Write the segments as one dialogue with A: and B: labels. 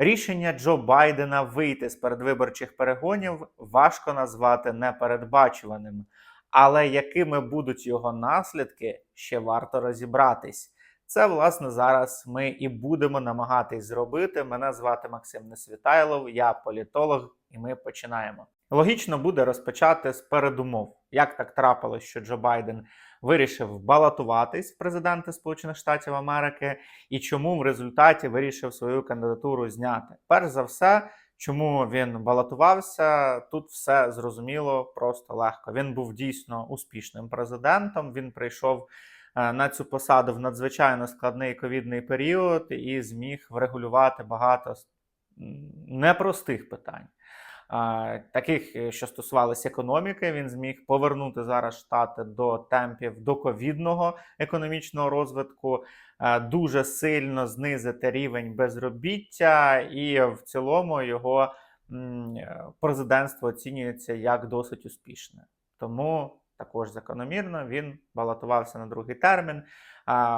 A: Рішення Джо Байдена вийти з передвиборчих перегонів важко назвати непередбачуваним, але якими будуть його наслідки, ще варто розібратись. Це, власне, зараз ми і будемо намагатись зробити. Мене звати Максим Несвітайлов, я політолог, і ми починаємо. Логічно буде розпочати з передумов. Як так трапилось, що Джо Байден вирішив балотуватись в президенти Сполучених Штатів Америки, і чому в результаті вирішив свою кандидатуру зняти? Перш за все, чому він балотувався, тут все зрозуміло просто легко. Він був дійсно успішним президентом. Він прийшов е, на цю посаду в надзвичайно складний ковідний період і зміг врегулювати багато непростих питань. Таких, е, що стосувалися економіки, він зміг повернути зараз штати до темпів доковідного економічного розвитку, дуже сильно знизити рівень безробіття, і в цілому його е, президентство оцінюється як досить успішне. Тому також закономірно він балотувався на другий термін.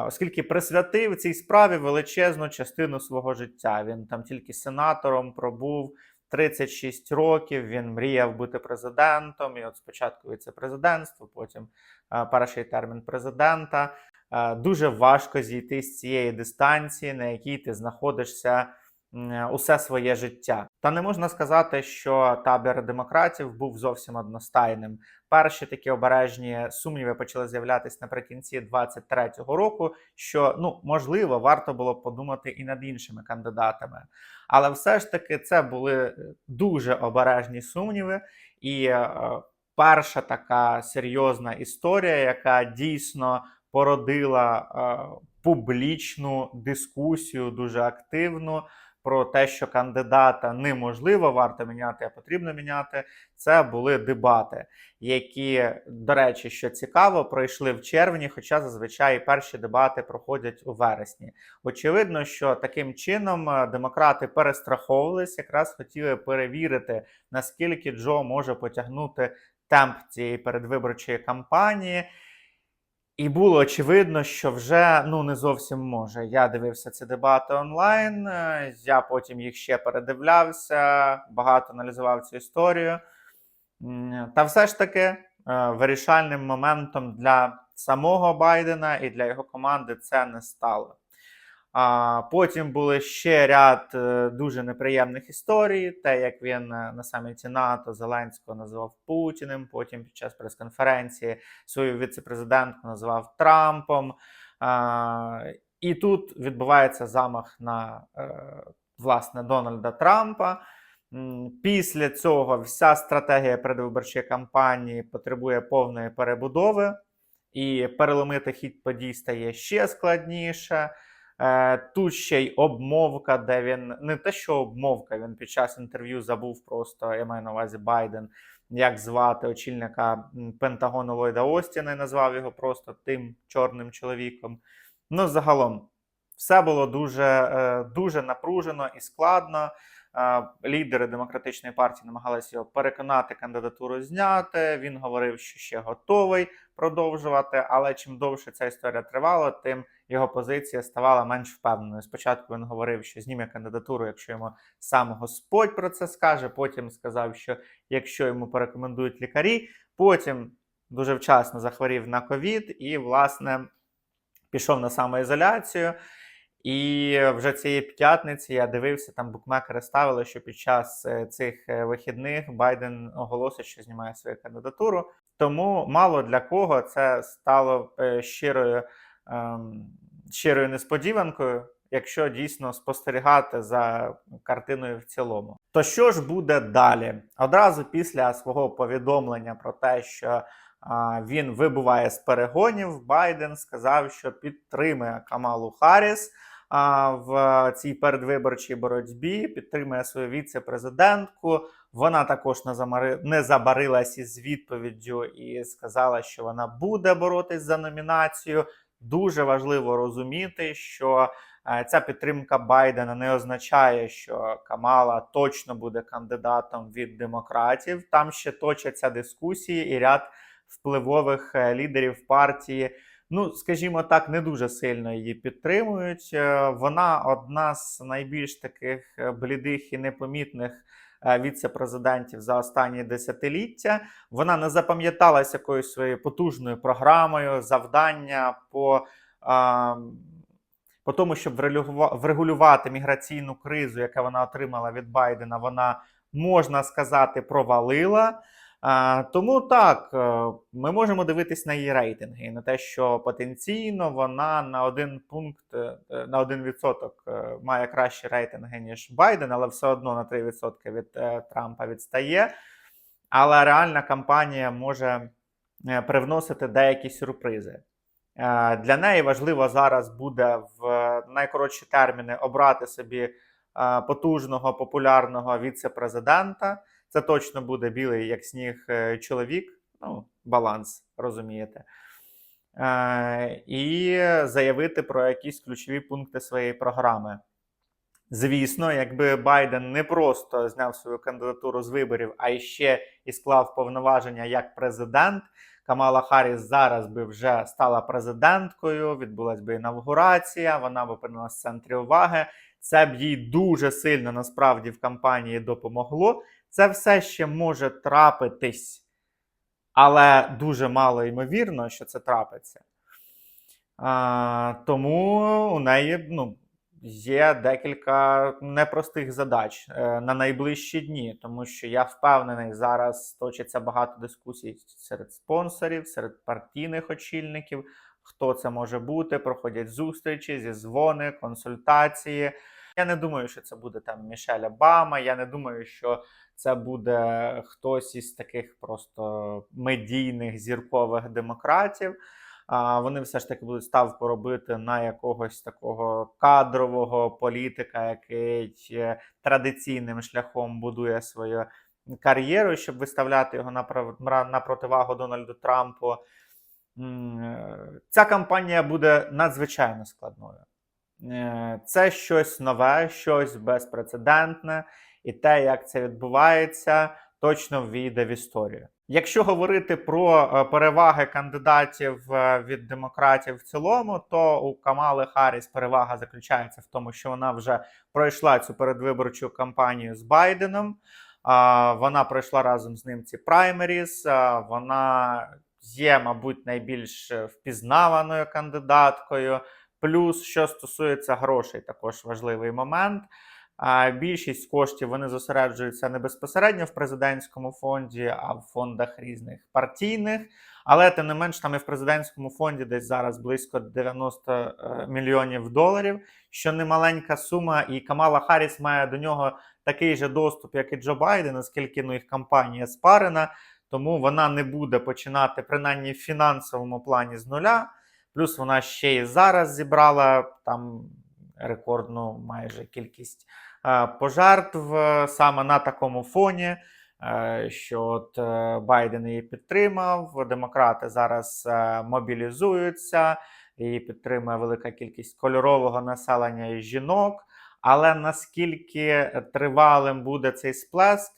A: Оскільки присвятив цій справі величезну частину свого життя. Він там тільки сенатором пробув 36 років. Він мріяв бути президентом. І от спочатку віце-президентство, потім перший термін президента. Дуже важко зійти з цієї дистанції, на якій ти знаходишся усе своє життя. Та не можна сказати, що табір демократів був зовсім одностайним. Перші такі обережні сумніви почали з'являтися наприкінці 23-го року. Що ну можливо варто було подумати і над іншими кандидатами, але все ж таки це були е, дуже обережні сумніви, і е, перша така серйозна історія, яка дійсно породила е, публічну дискусію, дуже активну. Про те, що кандидата неможливо варто міняти, а потрібно міняти, це були дебати, які, до речі, що цікаво, пройшли в червні, хоча зазвичай перші дебати проходять у вересні. Очевидно, що таким чином е, демократи перестраховувались, якраз хотіли перевірити, наскільки Джо може потягнути темп цієї передвиборчої кампанії. І було очевидно, що вже ну не зовсім може. Я дивився ці дебати онлайн. е, Я потім їх ще передивлявся, багато аналізував цю історію. Та все ж таки е, вирішальним моментом для самого Байдена і для його команди це не стало. А потім були ще ряд е, дуже неприємних історій. Те, як він е, на саміті НАТО Зеленського назвав Путіним, потім під час прес-конференції свою віце-президентку назвав Трампом. А, і тут відбувається замах на е, власне Дональда Трампа. Після цього вся стратегія передвиборчої кампанії потребує повної перебудови, і переломити хід подій стає ще складніше. Е, Тут ще й обмовка, де він не те, що обмовка, він під час інтерв'ю забув просто, я маю на увазі Байден, як звати очільника Пентагону Ллойда Остіна і назвав його просто тим чорним чоловіком. Ну, загалом, все було дуже, е, дуже напружено і складно. Лідери демократичної партії намагалися його переконати кандидатуру зняти. Він говорив, що ще готовий продовжувати. Але чим довше ця історія тривала, тим його позиція ставала менш впевненою. Спочатку він говорив, що зніме кандидатуру, якщо йому сам Господь про це скаже. Потім сказав, що якщо йому порекомендують лікарі, потім дуже вчасно захворів на ковід і, власне, пішов на самоізоляцію. І вже цієї п'ятниці я дивився, там букмекери ставили, що під час е, цих е, вихідних Байден оголосить, що знімає свою кандидатуру. Тому мало для кого це стало е, щирою, ем, щирою несподіванкою, якщо дійсно спостерігати за картиною в цілому. То що ж буде далі? Одразу після свого повідомлення про те, що а, він вибуває з перегонів, Байден сказав, що підтримує Камалу Харріс в цій передвиборчій боротьбі, підтримує свою віце-президентку. Вона також не замари... не забарилась із відповіддю і сказала, що вона буде боротись за номінацію. Дуже важливо розуміти, що е, ця підтримка Байдена не означає, що Камала точно буде кандидатом від демократів. Там ще точаться дискусії, і ряд впливових е, лідерів партії ну, скажімо так, не дуже сильно її підтримують. Е, Вона одна з найбільш таких е, блідих і непомітних е, віце-президентів за останні десятиліття. Вона не запам'яталася якоюсь своєю потужною програмою, завдання по. По тому, щоб врегулюва- врегулювати міграційну кризу, яку вона отримала від Байдена, вона можна сказати провалила. Тому так, е, ми можемо дивитись на її рейтинги і на те, що потенційно вона на один пункт, е, е, на один відсоток має кращі рейтинги, ніж Байден, але все одно на 3% від Трампа відстає. Але реальна кампанія може привносити деякі сюрпризи. Для неї важливо зараз буде в найкоротші терміни обрати собі потужного популярного віце-президента. Це точно буде білий, як сніг, е, чоловік. Ну, баланс, розумієте. Е, і заявити про якісь ключові пункти своєї програми. Звісно, якби Байден не просто зняв свою кандидатуру з виборів, а ще і склав повноваження як президент. Камала Харріс зараз би вже стала президенткою, відбулась би інавгурація, вона би опинилась в центрі уваги. Це б їй дуже сильно насправді в кампанії допомогло. Це все ще може трапитись, але дуже мало ймовірно, що це трапиться. А, тому у неї ну, є декілька непростих задач е, на найближчі дні, тому що я впевнений, зараз точиться багато дискусій серед спонсорів, серед партійних очільників. Хто це може бути? Проходять зустрічі, зізвони, консультації. Я не думаю, що це буде там Мішель Обама. Я не думаю, що це буде хтось із таких просто медійних зіркових демократів. А вони все ж таки будуть ставку робити на якогось такого кадрового політика, який е, традиційним шляхом будує свою кар'єру, щоб виставляти його на противагу Дональду Трампу. Е, Ця кампанія буде надзвичайно складною. Е, Це щось нове, щось безпрецедентне, і те, як це відбувається, точно ввійде в історію. Якщо говорити про е, переваги кандидатів е, від демократів в цілому, то у Камали Харріс перевага заключається в тому, що вона вже пройшла цю передвиборчу кампанію з Байденом. Вона пройшла разом з ним ці праймеріс. Вона є, мабуть, найбільш е, впізнаваною кандидаткою. Плюс, що стосується грошей, також важливий момент. А більшість коштів вони зосереджуються не безпосередньо в президентському фонді, а в фондах різних партійних. Але тим не менш, там і в президентському фонді десь зараз близько 90 е, мільйонів доларів, що немаленька сума, і Камала Харріс має до нього такий же доступ, як і Джо Байден, оскільки ну, їх кампанія спарена, тому вона не буде починати принаймні в фінансовому плані з нуля. Плюс вона ще і зараз зібрала там рекордну майже кількість пожертв е, саме на такому фоні. е, Що от е, Байден її підтримав, демократи зараз е, мобілізуються, її підтримує велика кількість кольорового населення і жінок. Але наскільки тривалим буде цей сплеск,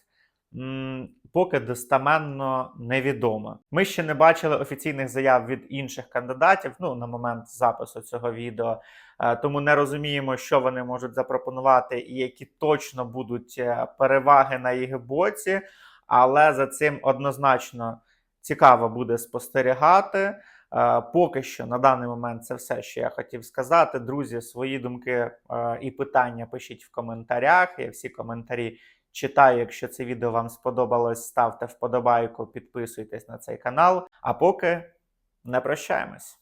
A: поки достаменно невідомо. Ми ще не бачили офіційних заяв від інших кандидатів. Ну на момент запису цього відео. Е, Тому не розуміємо, що вони можуть запропонувати, і які точно будуть е, переваги на їх боці. Але за цим однозначно цікаво буде спостерігати. Е, Поки що на даний момент це все, що я хотів сказати. Друзі, свої думки і питання пишіть в коментарях. Я всі коментарі читаю. Якщо це відео вам сподобалось, ставте вподобайку, підписуйтесь на цей канал. А поки не прощаємось.